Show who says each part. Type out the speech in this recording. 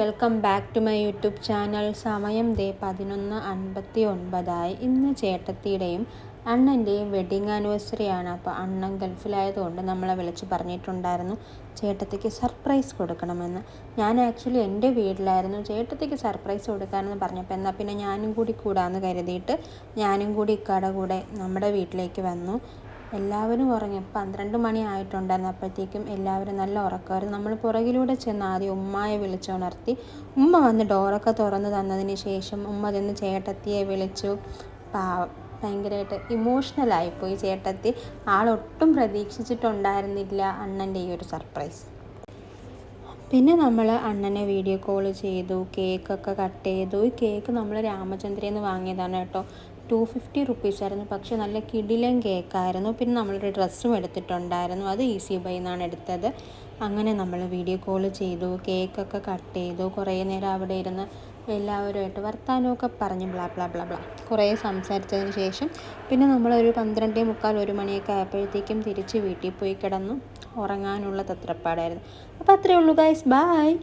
Speaker 1: Welcome back to my YouTube channel. സമയം ദേ പതിനൊന്ന് അൻപത്തി ഒൻപതായി ഇന്ന് ചേട്ടത്തിയുടെയും അണ്ണന്റെയും വെഡിങ് ആനിവേഴ്സറിയാണ്. അപ്പോൾ അണ്ണൻ ഗൾഫിലായതുകൊണ്ട് നമ്മളെ വിളിച്ച് പറഞ്ഞിട്ടുണ്ടായിരുന്നു ചേട്ടത്തിക്ക് സർപ്രൈസ് കൊടുക്കണമെന്ന്. ഞാൻ ആക്ച്വലി എന്റെ വീട്ടിലായിരുന്നു ചേട്ടത്തിക്ക് സർപ്രൈസ് കൊടുക്കാമെന്ന് പറഞ്ഞപ്പോൾ എന്നാൽ പിന്നെ ഞാനും കൂടി കൂടാമെന്ന് കരുതിയിട്ട് ഞാനും കൂടി ഇക്കാടെ കൂടെ നമ്മുടെ വീട്ടിലേക്ക് വന്നു. എല്ലാവരും ഉറങ്ങി. പന്ത്രണ്ട് മണി ആയിട്ടുണ്ടായിരുന്നു. അപ്പോഴത്തേക്കും എല്ലാവരും നല്ല ഉറക്കമായിരുന്നു. നമ്മൾ പുറകിലൂടെ ചെന്ന് ആദ്യം ഉമ്മയെ വിളിച്ചുണർത്തി. ഉമ്മ വന്ന് ഡോറൊക്കെ തുറന്ന് തന്നതിന് ശേഷം ഉമ്മ ചെന്ന് ചേട്ടത്തിയെ വിളിച്ചു. പാവം ഭയങ്കരമായിട്ട് ഇമോഷണലായിപ്പോയി ചേട്ടത്തി. ആളൊട്ടും പ്രതീക്ഷിച്ചിട്ടുണ്ടായിരുന്നില്ല അണ്ണന്റെ ഈ ഒരു സർപ്രൈസ് പിന്നെ നമ്മൾ അണ്ണനെ വീഡിയോ കോൾ ചെയ്തു കേക്കൊക്കെ കട്ട് ചെയ്തു. ഈ കേക്ക് നമ്മൾ രാമചന്ദ്രേന്ന് വാങ്ങിയതാണ് കേട്ടോ. ടു ഫിഫ്റ്റി റുപ്പീസ് ആയിരുന്നു. പക്ഷേ നല്ല കിടിലൻ കേക്കായിരുന്നു പിന്നെ നമ്മളൊരു ഡ്രസ്സും എടുത്തിട്ടുണ്ടായിരുന്നു. അത് ഈസി ബൈ എന്നാണ് എടുത്തത്. അങ്ങനെ നമ്മൾ വീഡിയോ കോൾ ചെയ്തു കേക്കൊക്കെ കട്ട് ചെയ്തു. കുറേ നേരം അവിടെ ഇരുന്ന് എല്ലാവരുമായിട്ട് വർത്താനമൊക്കെ പറഞ്ഞു ബ്ലാ ബ്ലാ ബ്ലാ ബ്ലാ കുറേ സംസാരിച്ചതിന് ശേഷം പിന്നെ നമ്മളൊരു പന്ത്രണ്ടേ മുക്കാൽ ഒരു മണിയൊക്കെ ആയപ്പോഴത്തേക്കും തിരിച്ച് വീട്ടിൽ പോയി കിടന്നു. ഉറങ്ങാനുള്ള തത്രപ്പാടായിരുന്നു. അപ്പോൾ അത്രയേ ഉള്ളൂ ഗൈസ് ബായ്